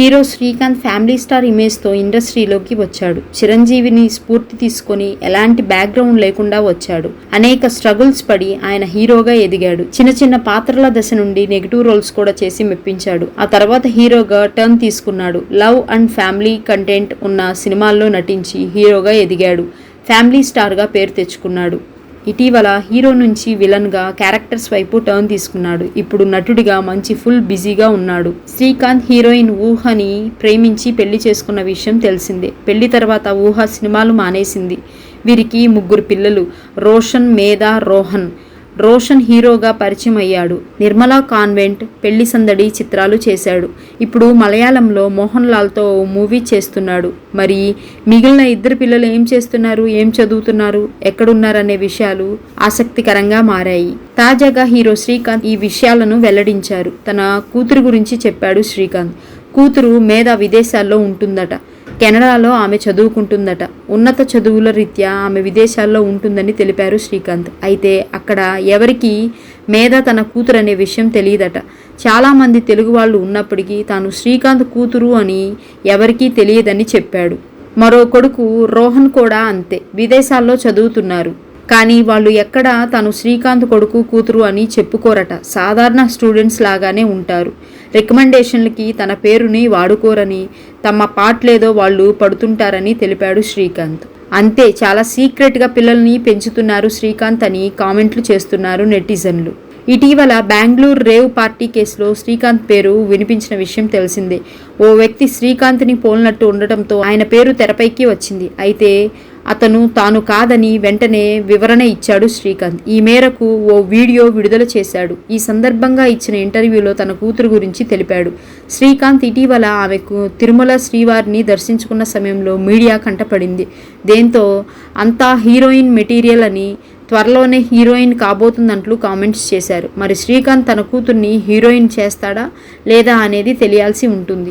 Hero Srikanth family star ఇమేజ్తో ఇండస్ట్రీలోకి వచ్చాడు. చిరంజీవిని స్ఫూర్తి తీసుకొని ఎలాంటి బ్యాక్గ్రౌండ్ లేకుండా వచ్చాడు. అనేక స్ట్రగుల్స్ పడి ఆయన హీరోగా ఎదిగాడు. చిన్న చిన్న పాత్రల దశ నుండి నెగిటివ్ రోల్స్ కూడా చేసి మెప్పించాడు. ఆ తర్వాత హీరోగా టర్న్ తీసుకున్నాడు. లవ్ అండ్ ఫ్యామిలీ కంటెంట్ ఉన్న సినిమాల్లో నటించి హీరోగా ఎదిగాడు. ఫ్యామిలీ స్టార్గా పేరు తెచ్చుకున్నాడు. ఇటీవల హీరో నుంచి విలన్గా క్యారెక్టర్స్ వైపు టర్న్ తీసుకున్నాడు. ఇప్పుడు నటుడిగా మంచి ఫుల్ బిజీగా ఉన్నాడు. శ్రీకాంత్ హీరోయిన్ ఊహని ప్రేమించి పెళ్ళి చేసుకున్న విషయం తెలిసిందే. పెళ్ళి తర్వాత ఊహ సినిమాలు మానేసింది. వీరికి ముగ్గురు పిల్లలు రోషన్ మేధా రోహన్. రోషన్ హీరోగా పరిచయం అయ్యాడు నిర్మలా కాన్వెంట్ పెళ్ళి సందడి చిత్రాలు చేశాడు. ఇప్పుడు మలయాళంలో మోహన్ లాల్తో ఓ మూవీ చేస్తున్నాడు. మరి మిగిలిన ఇద్దరు పిల్లలు ఏం చేస్తున్నారు? ఏం చదువుతున్నారు? ఎక్కడున్నారనే విషయాలు ఆసక్తికరంగా మారాయి. తాజాగా హీరో శ్రీకాంత్ ఈ విషయాలను వెల్లడించారు. తన కూతురు గురించి చెప్పాడు శ్రీకాంత్. కూతురు మేధ విదేశాల్లో ఉంటుందట. కెనడాలో ఆమె చదువుకుంటుందట. ఉన్నత చదువుల రీత్యా ఆమె విదేశాల్లో ఉంటుందని తెలిపారు శ్రీకాంత్. అయితే అక్కడ ఎవరికి మేధ తన కూతురు అనే విషయం తెలియదట. చాలామంది తెలుగు వాళ్ళు ఉన్నప్పటికీ తాను శ్రీకాంత్ కూతురు అని ఎవరికీ తెలియదని చెప్పాడు. మరో కొడుకు రోహన్ కూడా అంతే. విదేశాల్లో చదువుతున్నారు. కానీ వాళ్ళు ఎక్కడ తను శ్రీకాంత్ కొడుకు కూతురు అని చెప్పుకోరట. సాధారణ స్టూడెంట్స్ లాగానే ఉంటారు. రికమెండేషన్లకి తన పేరుని వాడుకోరని తమ పాటలేదో వాళ్ళు పడుతుంటారని తెలిపాడు శ్రీకాంత్. అంతే చాలా సీక్రెట్గా పిల్లల్ని పెంచుతున్నారు శ్రీకాంత్ అని కామెంట్లు చేస్తున్నారు నెటిజన్లు. ఇటీవల బెంగళూరు రేవ్ పార్టీ కేసులో శ్రీకాంత్ పేరు వినిపించిన విషయం తెలిసిందే. ఓ వ్యక్తి శ్రీకాంత్ని పోలినట్టు ఉండటంతో ఆయన పేరు తెరపైకి వచ్చింది. అయితే అతను తాను కాదని వెంటనే వివరణ ఇచ్చాడు శ్రీకాంత్. ఈ మేరకు ఓ వీడియో విడుదల చేశాడు. ఈ సందర్భంగా ఇచ్చిన ఇంటర్వ్యూలో తన కూతురు గురించి తెలిపాడు. శ్రీకాంత్ ఇటీవల ఆమెకు తిరుమల శ్రీవారిని దర్శించుకున్న సమయంలో మీడియా కంటపడింది. దేంతో అంతా హీరోయిన్ మెటీరియల్ అని త్వరలోనే హీరోయిన్ కాబోతుందంటూ కామెంట్స్ చేశారు. మరి శ్రీకాంత్ తన కూతుర్ని హీరోయిన్ చేస్తాడా లేదా అనేది తెలియాల్సి ఉంటుంది.